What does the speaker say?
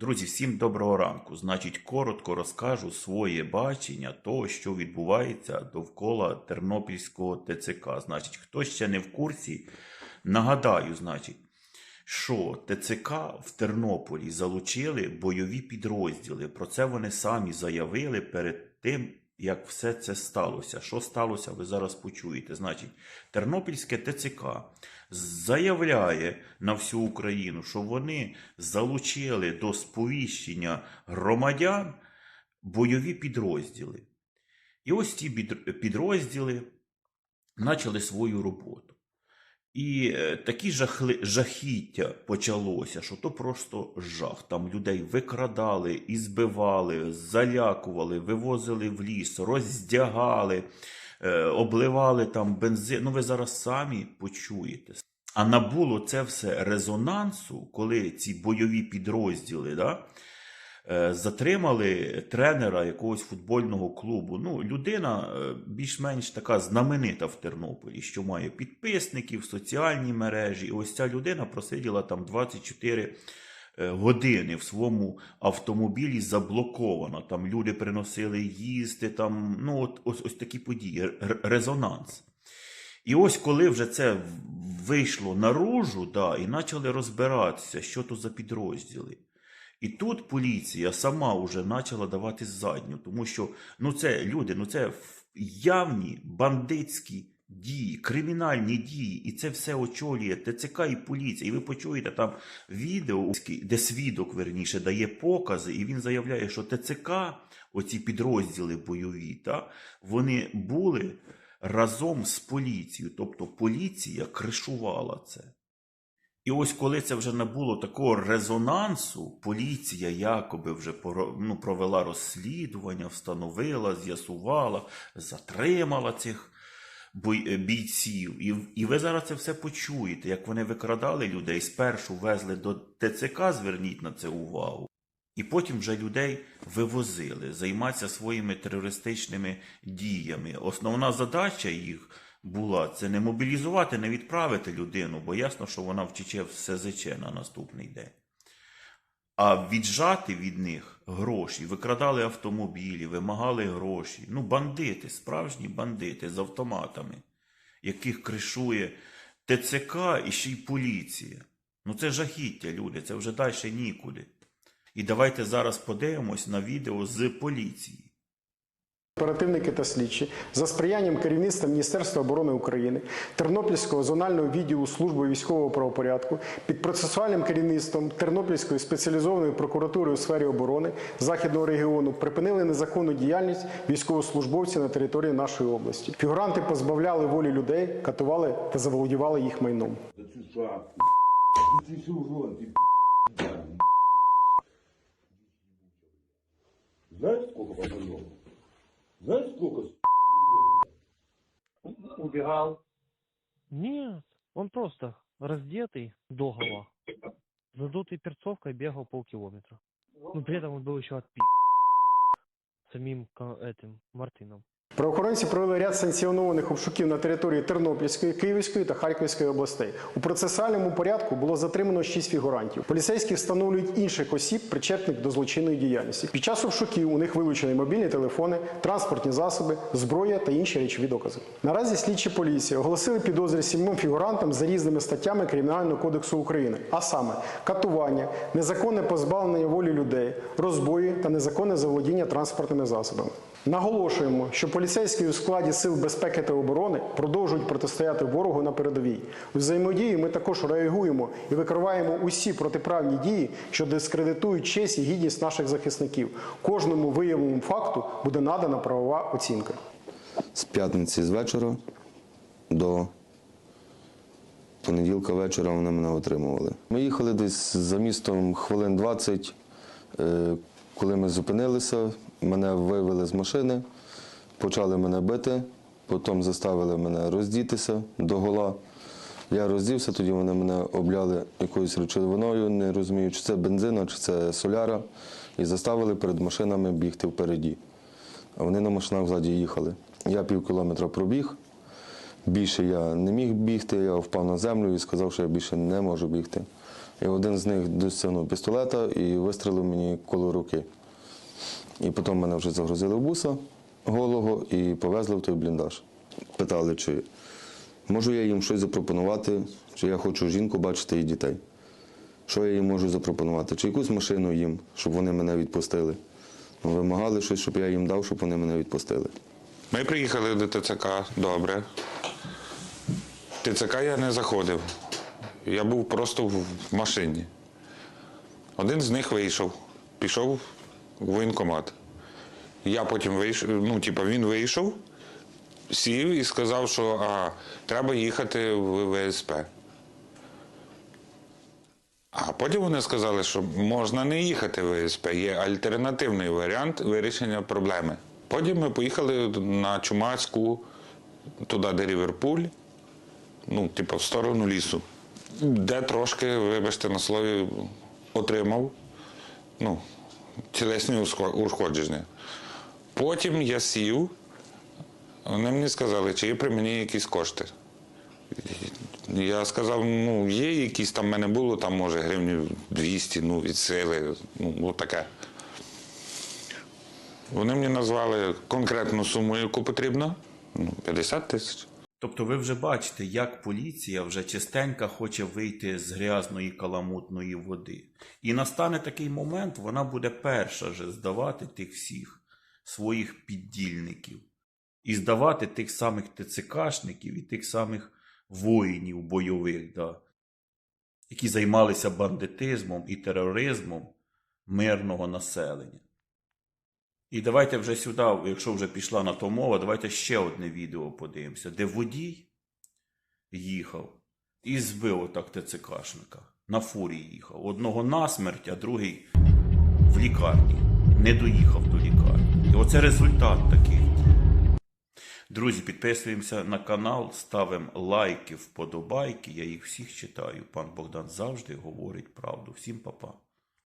Друзі, всім доброго ранку. Значить, коротко розкажу своє бачення того, що відбувається довкола Тернопільського ТЦК. Значить, хто ще не в курсі, нагадаю, значить, що ТЦК в Тернополі залучили бойові підрозділи. Про це вони самі заявили перед тим, як все це сталося. Що сталося, ви зараз почуєте. Значить, Тернопільське ТЦК заявляє на всю Україну, що вони залучили до сповіщення громадян бойові підрозділи. І ось ці підрозділи почали свою роботу. І е, такі жахли, жахіття почалося, що то просто жах. Там людей викрадали, ізбивали, залякували, вивозили в ліс, роздягали, е, обливали там бензин. Ну, ви зараз самі почуєте. А набуло це все резонансу, коли ці бойові підрозділи да, затримали тренера якогось футбольного клубу. Ну, людина е, більш-менш така знаменита в Тернополі, що має підписників, соціальні мережі. І ось ця людина просиділа там 24 е, години в своєму автомобілі заблоковано. Там люди приносили їсти, там, ну, от, ось, ось такі події, резонанс. І ось коли вже це вийшло наружу, да, і почали розбиратися, що то за підрозділи. І тут поліція сама вже почала давати задню, тому що ну це люди, ну це явні бандитські дії, кримінальні дії, і це все очолює ТЦК і поліція. І ви почуєте там відео, де свідок верніше дає покази, і він заявляє, що ТЦК, оці підрозділи бойові, та, вони були разом з поліцією, тобто поліція кришувала це. І ось коли це вже набуло такого резонансу, поліція якоби вже ну, провела розслідування, встановила, з'ясувала, затримала цих е, бійців. І, і ви зараз це все почуєте, як вони викрадали людей, спершу везли до ТЦК, зверніть на це увагу. І потім вже людей вивозили займатися своїми терористичними діями. Основна задача їх була це не мобілізувати, не відправити людину, бо ясно, що вона втече в СЗЧ на наступний день. А віджати від них гроші, викрадали автомобілі, вимагали гроші. Ну, бандити, справжні бандити з автоматами, яких кришує ТЦК і ще й поліція. Ну це жахіття, люди, це вже далі нікуди. І давайте зараз подивимось на відео з поліції. Оперативники та слідчі за сприянням керівництва Міністерства оборони України, Тернопільського зонального відділу служби військового правопорядку під процесуальним керівництвом Тернопільської спеціалізованої прокуратури у сфері оборони західного регіону припинили незаконну діяльність військовослужбовців на території нашої області. Фігуранти позбавляли волі людей, катували та заволодівали їх майном. Знаешь, сколько пацанов? Знаешь, сколько с***? убегал. Нет, он просто раздетый догола, задутой перцовкой бегал полкилометра. Ну, при этом он был еще отпи самим этим Мартином. Правоохоронці провели ряд санкціонованих обшуків на території Тернопільської, Київської та Харківської областей. У процесуальному порядку було затримано шість фігурантів. Поліцейські встановлюють інших осіб, причетних до злочинної діяльності. Під час обшуків у них вилучені мобільні телефони, транспортні засоби, зброя та інші речові докази. Наразі слідчі поліції оголосили підозри сімом фігурантам за різними статтями Кримінального кодексу України, а саме катування, незаконне позбавлення волі людей, розбої та незаконне заволодіння транспортними засобами. Наголошуємо, що поліцейські у складі сил безпеки та оборони продовжують протистояти ворогу на передовій. У взаємодії ми також реагуємо і викриваємо усі протиправні дії, що дискредитують честь і гідність наших захисників. Кожному виявленому факту буде надана правова оцінка. з п'ятниці з вечора до понеділка вечора вони мене отримували. Ми їхали десь за містом хвилин 20. Е, Коли ми зупинилися, мене вивели з машини, почали мене бити, потім заставили мене роздітися до гола. Я роздівся, тоді вони мене обляли якоюсь речовиною, не розумію, чи це бензина, чи це соляра, і заставили перед машинами бігти впереді. А вони на машинах ззаді їхали. Я пів кілометра пробіг. Більше я не міг бігти, я впав на землю і сказав, що я більше не можу бігти. І один з них досягнув пістолета і вистрелив мені коло руки. І потім мене вже загрузили в буса голого і повезли в той бліндаж. Питали, чи можу я їм щось запропонувати, чи я хочу жінку бачити і дітей. Що я їм можу запропонувати? Чи якусь машину їм, щоб вони мене відпустили. Ну, вимагали щось, щоб я їм дав, щоб вони мене відпустили. Ми приїхали до ТЦК, добре. ТЦК я не заходив. Я був просто в машині. Один з них вийшов, пішов в воєнкомат. Я потім вийшов, ну, типу, він вийшов, сів і сказав, що а, треба їхати в ВСП. А потім вони сказали, що можна не їхати в ВСП, є альтернативний варіант вирішення проблеми. Потім ми поїхали на Чумацьку, туди, де Ріверпуль, ну, типу, в сторону лісу, де трошки, вибачте, на слові, отримав ну, тілесні ушкодження. Потім я сів, вони мені сказали, чи є при мені якісь кошти. Я сказав, ну, є якісь там в мене було, там, може, гривнів 200, ну, від сили, ну, таке. Вони мені назвали конкретну суму, яку потрібно, ну, 50 тисяч. Тобто ви вже бачите, як поліція вже частенько хоче вийти з грязної каламутної води. І настане такий момент, вона буде перша же здавати тих всіх своїх піддільників. І здавати тих самих ТЦКшників і тих самих воїнів бойових, да, які займалися бандитизмом і тероризмом мирного населення. І давайте вже сюди, якщо вже пішла на то мова, давайте ще одне відео подивимося, де водій їхав і збив отак ТЦКшника. На фурі їхав. Одного насмерть, а другий в лікарні. Не доїхав до лікарні. І оце результат такий. Друзі, підписуємося на канал, ставимо лайки, вподобайки. Я їх всіх читаю. Пан Богдан завжди говорить правду. Всім па-па.